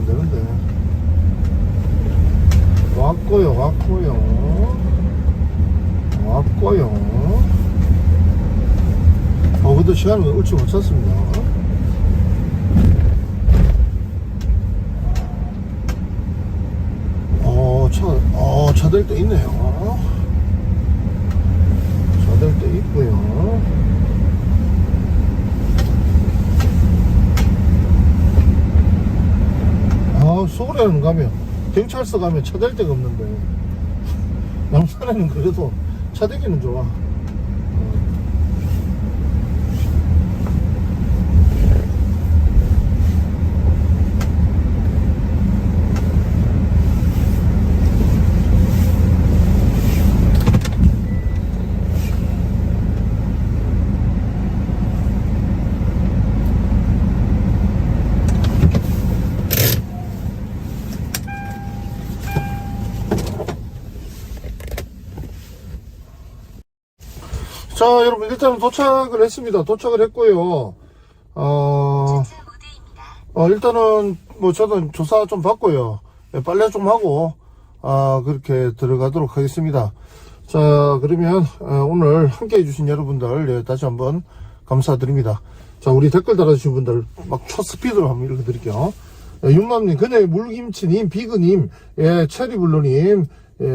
안 되는데. 왔고요, 왔고요. 왔고요. 어, 근데 시간은 얼추 못 찼습니다. 어, 차, 어, 차들 때 있네요. 차들 때 있고요. 아, 서울에는 가면, 경찰서 가면 차댈 데가 없는데, 양산에는 그래도 차 대기는 좋아. 자, 여러분, 일단 도착을 했습니다. 도착을 했고요. 어, 어, 일단은, 뭐, 저도 조사 좀 받고요. 예, 빨래 좀 하고, 아, 그렇게 들어가도록 하겠습니다. 자, 그러면, 어, 오늘 함께 해주신 여러분들, 예, 다시 한번 감사드립니다. 자, 우리 댓글 달아주신 분들, 막 초스피드로 한번 읽어드릴게요. 예, 육남님, 그네 물김치님, 비그님, 예, 체리블루님, 예,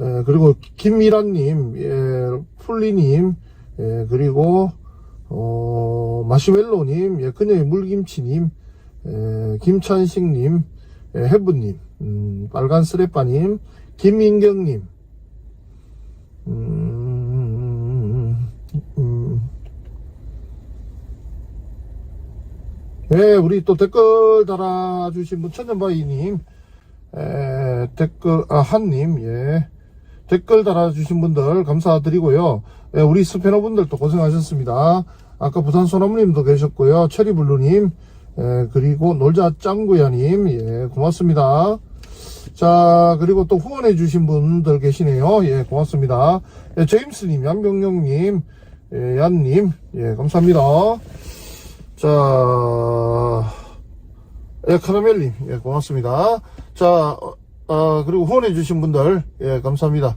예, 그리고 김미란님, 예, 풀리님, 예, 그리고 어, 마시멜로님, 예, 그녀의 물김치님, 예, 김찬식님, 예, 해부님, 음, 빨간 쓰레빠님, 김민경님, 음, 예, 우리 또 댓글 달아주신 분, 천년바이님, 에, 댓글, 아, 한님, 예. 댓글 달아주신 분들 감사드리고요. 예, 우리 스패너 분들도 고생하셨습니다. 아까 부산 소나무님도 계셨고요. 체리블루님, 예, 그리고 놀자 짱구야님, 예, 고맙습니다. 자, 그리고 또 후원해주신 분들 계시네요. 예, 고맙습니다. 예, 제임스님, 양병영님, 예, 얀님, 예, 감사합니다. 자, 예, 카라멜님, 예, 고맙습니다. 자, 어, 어, 그리고 후원해주신 분들, 예, 감사합니다.